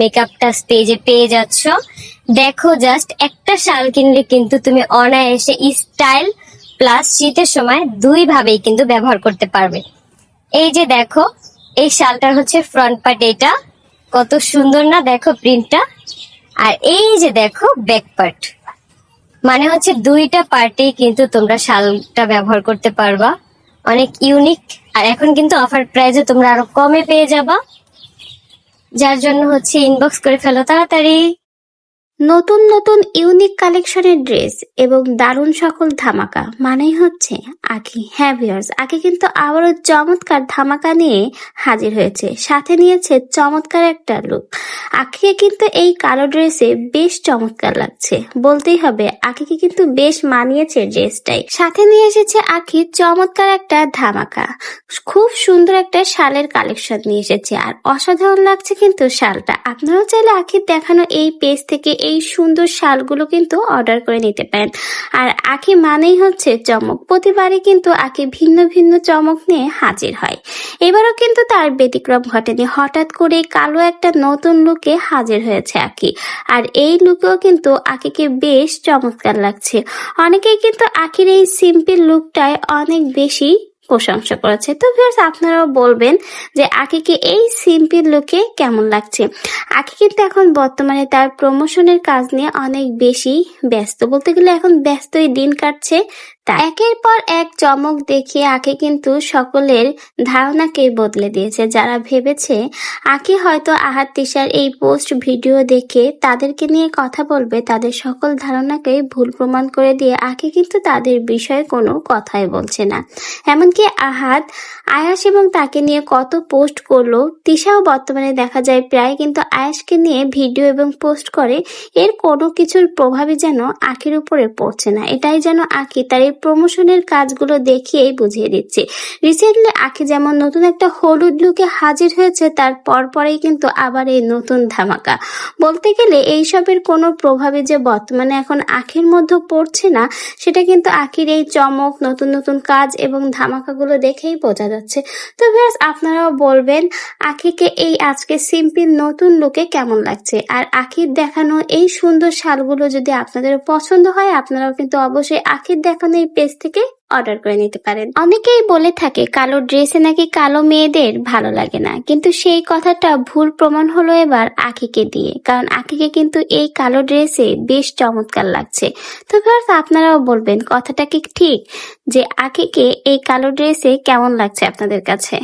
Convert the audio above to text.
মেকআপটা স্টেজে পেয়ে যাচ্ছ। দেখো জাস্ট একটা শাল কিনলে কিন্তু তুমি অনায়াসে স্টাইল প্লাস শীতের সময় দুই ভাবেই কিন্তু ব্যবহার করতে পারবে। এই যে দেখো, এই শালটার হচ্ছে ফ্রন্ট পার্ট এটা। কত সুন্দর না দেখো প্রিন্টটা আর এই যে দেখো ব্যাক পার্ট মানে হচ্ছে দুইটা পার্টেই কিন্তু তোমরা শালটা ব্যবহার করতে পারবা। অনেক ইউনিক আর এখন কিন্তু অফার প্রাইজে তোমরা আরও কমে পেয়ে যাবা। যার জন্য হচ্ছে ইনবক্স করে ফেলো তাড়াতাড়ি। নতুন নতুন ইউনিক কালেকশনের ড্রেস এবং দারুণ সকল ধামাকা, মানেই হচ্ছে আখি হ্যাঁ ভিউয়ার্স আখি কিন্তু আবারও চমৎকার ধামাকা নিয়ে হাজির হয়েছে। সাথে নিয়েছে চমৎকার একটা লুক আখিকে কিন্তু এই কালো ড্রেসে বেশ চমৎকার লাগছে। বলতেই হবে, আখিকে কিন্তু বেশ মানিয়েছে ড্রেসটাই। সাথে নিয়ে এসেছে আখি চমৎকার একটা ধামাকা। খুব সুন্দর একটা শালের কালেকশন নিয়ে এসেছে। আর অসাধারণ লাগছে কিন্তু শালটা। আপনারাও চাইলে আখির দেখানো এই পেজ থেকে এই সুন্দর শালগুলো কিন্তু অর্ডার করে নিতে পারেন। আর আখি মানেই হচ্ছে চমক। প্রতিবারই কিন্তু আখি ভিন্ন ভিন্ন চমক নিয়ে হাজির হয়। এবারও কিন্তু তার ব্যতিক্রম ঘটেনি। হঠাৎ করে কালো একটা নতুন লুকে হাজির হয়েছে আখি আর এই লুকেও কিন্তু আখিকে বেশ চমৎকার লাগছে। অনেকেই কিন্তু আখির এই সিম্পল লুকটায় অনেক বেশি প্রশংসা করেছে। তো ভিউয়ার্স, আপনারাও বলবেন যে আখিকে এই সিম্পল লুকে কেমন লাগছে? আখি কিন্তু এখন বর্তমানে তার প্রমোশনের কাজ নিয়ে অনেক বেশি ব্যস্ত। বলতে গেলে এখন ব্যস্তই দিন কাটছে। একের পর এক চমক দেখিয়ে আখি কিন্তু সকলের ধারণাকে বদলে দিয়েছে। যারা ভেবেছে আখি হয়তো আহাত তিশার এই পোস্ট ভিডিও দেখে তাদেরকে নিয়ে কথা বলবে, তাদের সকল ধারণাকে ভুল প্রমাণ করে দিয়ে আখি কিন্তু তাদের বিষয়ে কোনো কথাই বলছে না। এমনকি আহাত, আয়াস এবং তাকে নিয়ে কত পোস্ট করল, তিশাও বর্তমানে দেখা যায় প্রায় কিন্তু আয়াসকে নিয়ে ভিডিও এবং পোস্ট করে, এর কোনো কিছুর প্রভাবই যেন আখির উপরে পড়ছে না। এটাই যেন আঁকি তার এই প্রমোশনের কাজগুলো দেখিয়েই বুঝিয়ে দিচ্ছি। রিসেন্টলি আখি যেমন নতুন একটা হলুদ লুকে হাজির হয়েছে, তার পরপরেই কিন্তু আবার এই নতুন ধামাকা। বলতে গেলে, এইসবের কোনো প্রভাবে যে বর্তমানে এখন আখির মধ্যে পড়ছে না, সেটা কিন্তু আখির এই চমক, নতুন নতুন কাজ এবং ধামাকাগুলো দেখেই বোঝা যাচ্ছে। তো ব্যাস আপনারাও বলবেন, আখিকে এই আজকে সিম্পল নতুন লুকে কেমন লাগছে? আর আখির দেখানো এই সুন্দর শালগুলো যদি আপনাদের পছন্দ হয়, আপনারাও কিন্তু অবশ্যই আখির দেখানো এই পেজ থেকে অর্ডার করে নিতে পারেন। অনেকেই বলে থাকে, কালো ড্রেসে নাকি কালো মেয়েদের ভালো লাগে না। কিন্তু সেই কথাটা ভুল প্রমাণ হলো এবার আখিকে দিয়ে। কারণ আখিকে কিন্তু এই কালো ড্রেসে বেশ চমৎকার লাগছে। তো ভিউয়ার্স আপনারাও বলবেন, কথাটা কি ঠিক? যে আখিকে এই কালো ড্রেসে কেমন লাগছে আপনাদের কাছে?